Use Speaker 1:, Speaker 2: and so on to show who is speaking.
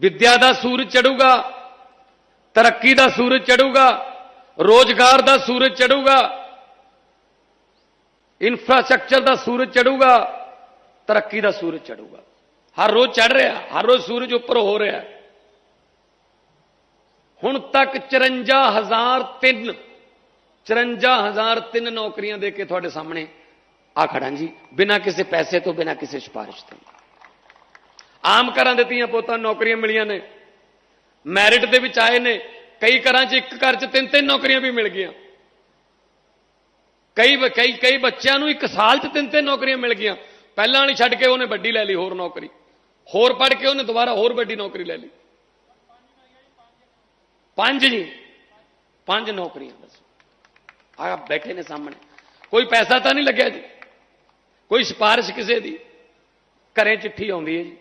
Speaker 1: ਵਿੱਦਿਆ ਦਾ ਸੂਰਜ ਚੜੂਗਾ, ਤਰੱਕੀ ਦਾ ਸੂਰਜ ਚੜੂਗਾ, ਰੋਜ਼ਗਾਰ ਦਾ ਸੂਰਜ ਚੜੂਗਾ ਇਨਫਰਾਸਟ੍ਰਕਚਰ ਦਾ ਸੂਰਜ ਚੜੂਗਾ, ਤਰੱਕੀ ਦਾ ਸੂਰਜ ਚੜੂਗਾ। ਹਰ ਰੋਜ਼ ਚੜ ਰਿਹਾ, ਹਰ ਰੋਜ਼ ਸੂਰਜ ਉੱਪਰ ਹੋ ਰਿਹਾ। ਹੁਣ ਤੱਕ 54003 54003 ਨੌਕਰੀਆਂ ਦੇ ਕੇ ਤੁਹਾਡੇ ਸਾਹਮਣੇ ਆ ਖੜਾਂ ਜੀ, ਬਿਨਾਂ ਕਿਸੇ ਪੈਸੇ ਤੋਂ, ਬਿਨਾਂ ਕਿਸੇ ਸਿਫਾਰਿਸ਼ ਤੋਂ। ਆਮ ਘਰਾਂ ਦੇ ਧੀਆਂ ਪੁੱਤਾਂ ਨੌਕਰੀਆਂ ਮਿਲੀਆਂ ਨੇ। ਮੈਰਿਟ ਦੇ ਵਿੱਚ ਆਏ ਨੇ। ਕਈ ਘਰਾਂ 'ਚ ਇੱਕ ਘਰ 'ਚ ਤਿੰਨ ਤਿੰਨ ਨੌਕਰੀਆਂ ਵੀ ਮਿਲ ਗਈਆਂ। ਕਈ ਕਈ ਕਈ ਬੱਚਿਆਂ ਨੂੰ ਇੱਕ ਸਾਲ 'ਚ ਤਿੰਨ ਤਿੰਨ ਨੌਕਰੀਆਂ ਮਿਲ ਗਈਆਂ। ਪਹਿਲਾਂ ਵਾਲੀ ਛੱਡ ਕੇ ਉਹਨੇ ਵੱਡੀ ਲੈ ਲਈ ਹੋਰ ਨੌਕਰੀ। ਹੋਰ ਪੜ੍ਹ ਕੇ ਉਹਨੇ ਦੁਬਾਰਾ ਹੋਰ ਵੱਡੀ ਨੌਕਰੀ ਲੈ ਲਈ। ਪੰਜ ਜੀ। ਪੰਜ ਨੌਕਰੀਆਂ ਬਸ। ਆ ਬੈਠੇ ਨੇ ਸਾਹਮਣੇ। ਕੋਈ ਪੈਸਾ ਤਾਂ ਨਹੀਂ ਲੱਗਿਆ ਜੀ। ਕੋਈ ਸਿਫਾਰਿਸ਼ ਕਿਸੇ ਦੀ। ਘਰੇ ਚਿੱਠੀ ਆਉਂਦੀ ਹੈ ਜੀ।